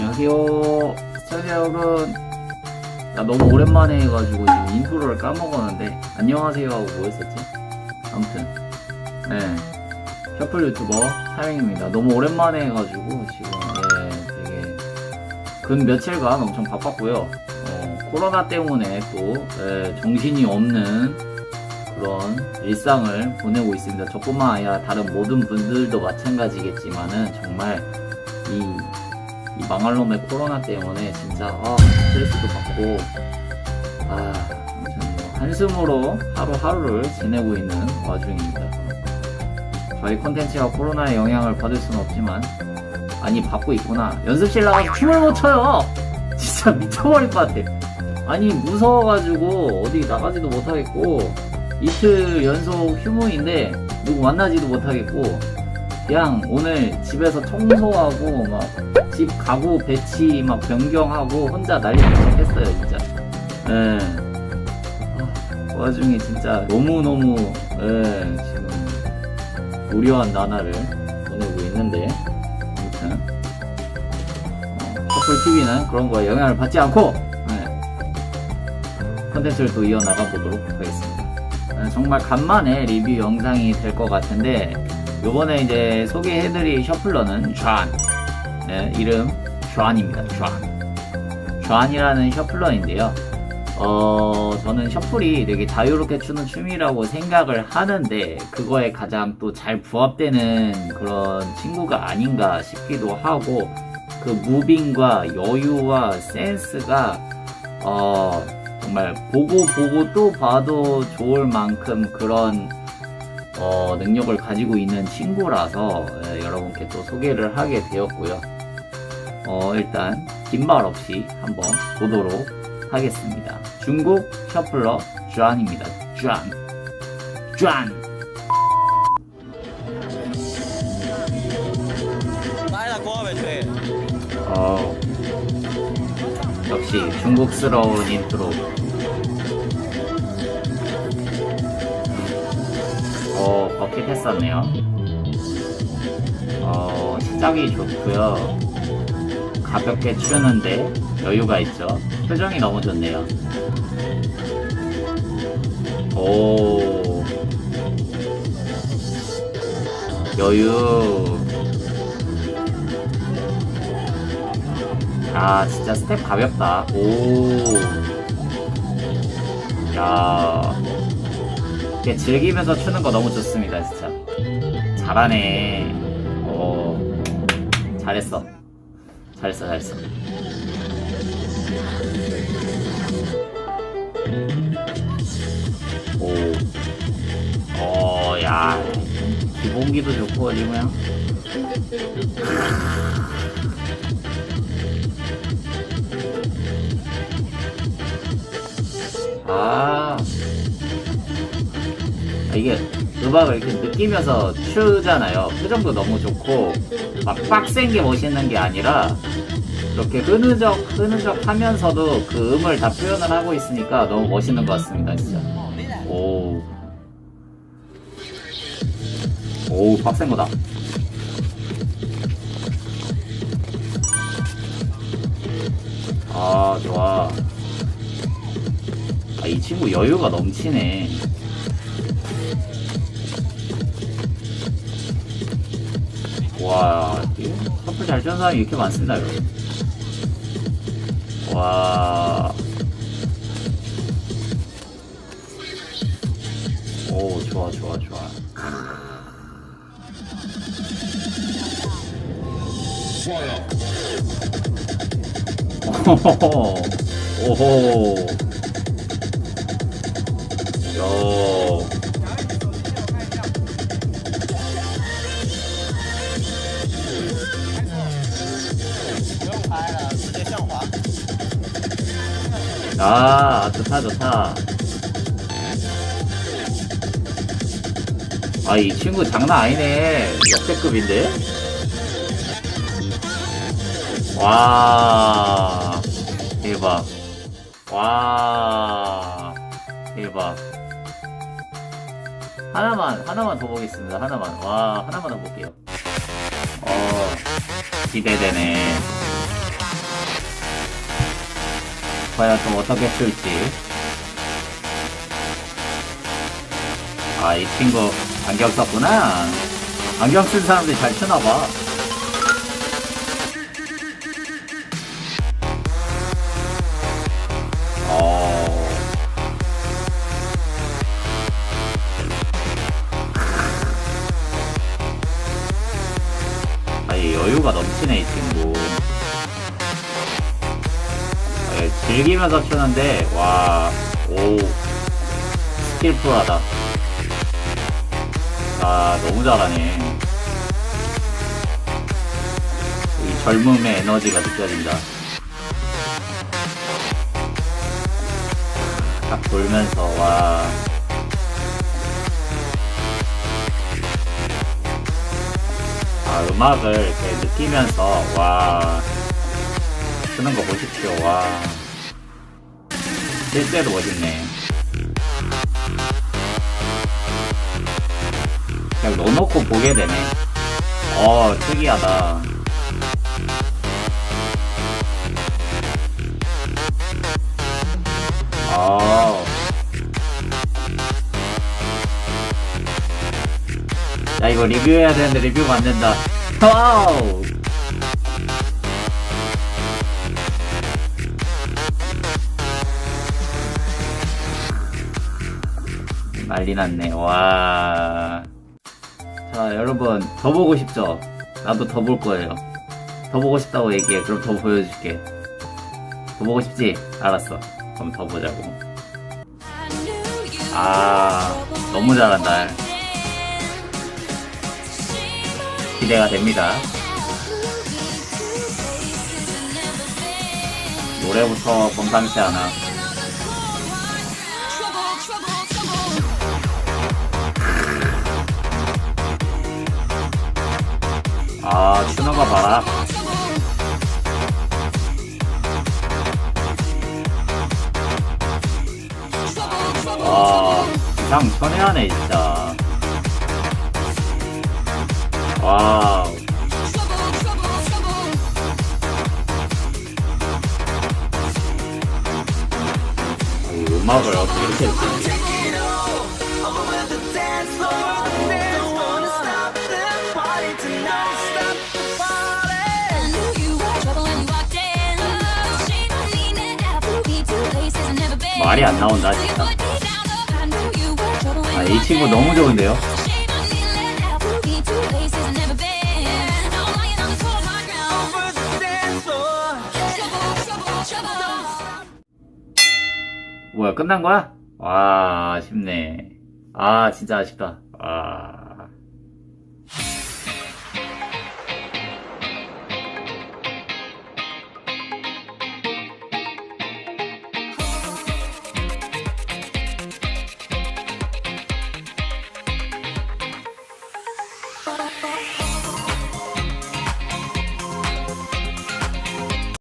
안녕하세요. 시청자 여러분. 나 너무 오랜만에 해가지고 지금 인트로를 까먹었는데, 안녕하세요 하고 뭐 했었지? 아무튼, 네. 셔플 유튜버 사영입니다. 너무 오랜만에 해가지고 지금, 예, 되게, 근 며칠간 엄청 바빴고요. 어, 코로나 때문에 또, 예, 정신이 없는 그런 일상을 보내고 있습니다. 저뿐만 아니라 다른 모든 분들도 마찬가지겠지만은 정말 이, 이 망할 놈의 코로나 때문에 진짜 아 스트레스도 받고 아뭐 한숨으로 하루하루를 지내고 있는 와중입니다. 저희 콘텐츠가 코로나의 영향을 받을 수는 없지만 아니 받고 있구나. 연습실 나가서 춤을 못 춰요! 진짜 미쳐버릴 것 같아. 아니 무서워가지고 어디 나가지도 못하겠고 이틀 연속 휴무인데 누구 만나지도 못하겠고 그냥 오늘 집에서 청소하고 막 집 가구 배치 막 변경하고 혼자 난리 했어요 진짜. 예. 아, 그 와중에 진짜 너무 너무 예, 지금 무료한 나날을 보내고 있는데 아무튼 어, 커플 TV는 그런 거에 영향을 받지 않고 예, 컨텐츠를 또 이어나가 보도록 하겠습니다. 예, 정말 간만에 리뷰 영상이 될 것 같은데 요번에 이제 소개해드릴 셔플러는 좌안. 네, 이름 좌안입니다 좌안. 좌안이라는 셔플러인데요. 어 저는 셔플이 되게 자유롭게 추는 춤이라고 생각을 하는데 그거에 가장 또 잘 부합되는 그런 친구가 아닌가 싶기도 하고 그 무빙과 여유와 센스가 어 정말 보고 보고 또 봐도 좋을 만큼 그런 어, 능력을 가지고 있는 친구라서 예, 여러분께 또 소개를 하게 되었고요. 어, 일단 긴말 없이 한번 보도록 하겠습니다. 중국 셔플러 쥬안입니다. 쥬안. 쥬안. 역시 중국스러운 인트로 어, 버킷 했었네요. 어, 시작이 좋고요. 가볍게 추는데 여유가 있죠. 표정이 너무 좋네요. 오, 여유. 아, 진짜 스텝 가볍다. 오. 야. 이렇게 즐기면서 추는 거 너무 좋습니다, 진짜. 잘하네. 어. 잘했어. 잘했어, 잘했어. 오. 어, 야. 기본기도 좋고, 어디 그냥. 아. 아, 이게 음악을 이렇게 느끼면서 추잖아요. 표정도 너무 좋고, 막 빡센 게 멋있는 게 아니라, 이렇게 흐느적, 흐느적 하면서도 그 음을 다 표현을 하고 있으니까 너무 멋있는 것 같습니다, 진짜. 오. 오, 빡센 거다. 아, 좋아. 아, 이 친구 여유가 넘치네. 와, 커플 잘 추는 사람이 이렇게 많습니다, 여러분. 와. 오, 좋아, 좋아, 좋아. 오호, 오호. 요. 아, 좋다, 좋다. 아, 이 친구 장난 아니네. 역대급인데? 와, 대박. 와, 대박. 하나만, 하나만 더 보겠습니다. 하나만. 와, 하나만 더 볼게요. 어, 기대되네. 과연 또 어떻게 쓸지. 아, 이 친구 안경 썼구나. 안경 쓴 사람들이 잘 추나봐. 어. 아니, 여유가 넘치네, 이 친구. 즐기면서 추는데, 와, 오, 스킬풀하다. 아, 너무 잘하네. 이 젊음의 에너지가 느껴진다. 딱 돌면서, 와. 아, 음악을 이렇게 느끼면서, 와. 쓰는 거 보십시오, 와. 실제로 멋있네. 그냥 넣어놓고 보게 되네. 어, 특이하다. 아. 야, 이거 리뷰해야 되는데 리뷰가 안 된다. 와우! 난리 났네. 와. 자, 여러분, 더 보고 싶죠? 나도 더 볼 거예요. 더 보고 싶다고 얘기해. 그럼 더 보여줄게. 더 보고 싶지? 알았어. 그럼 더 보자고. 아, 너무 잘한다. 기대가 됩니다. 노래부터 범상치 않아. 아, 거 봐라. 와, 이상 천외하네, 진짜. 와우. 이 음악을 어떻게 이렇게 말이 안 나온다, 진짜. 아, 이 친구 너무 좋은데요? 뭐야, 끝난 거야? 와, 아쉽네. 아, 진짜 아쉽다. 와.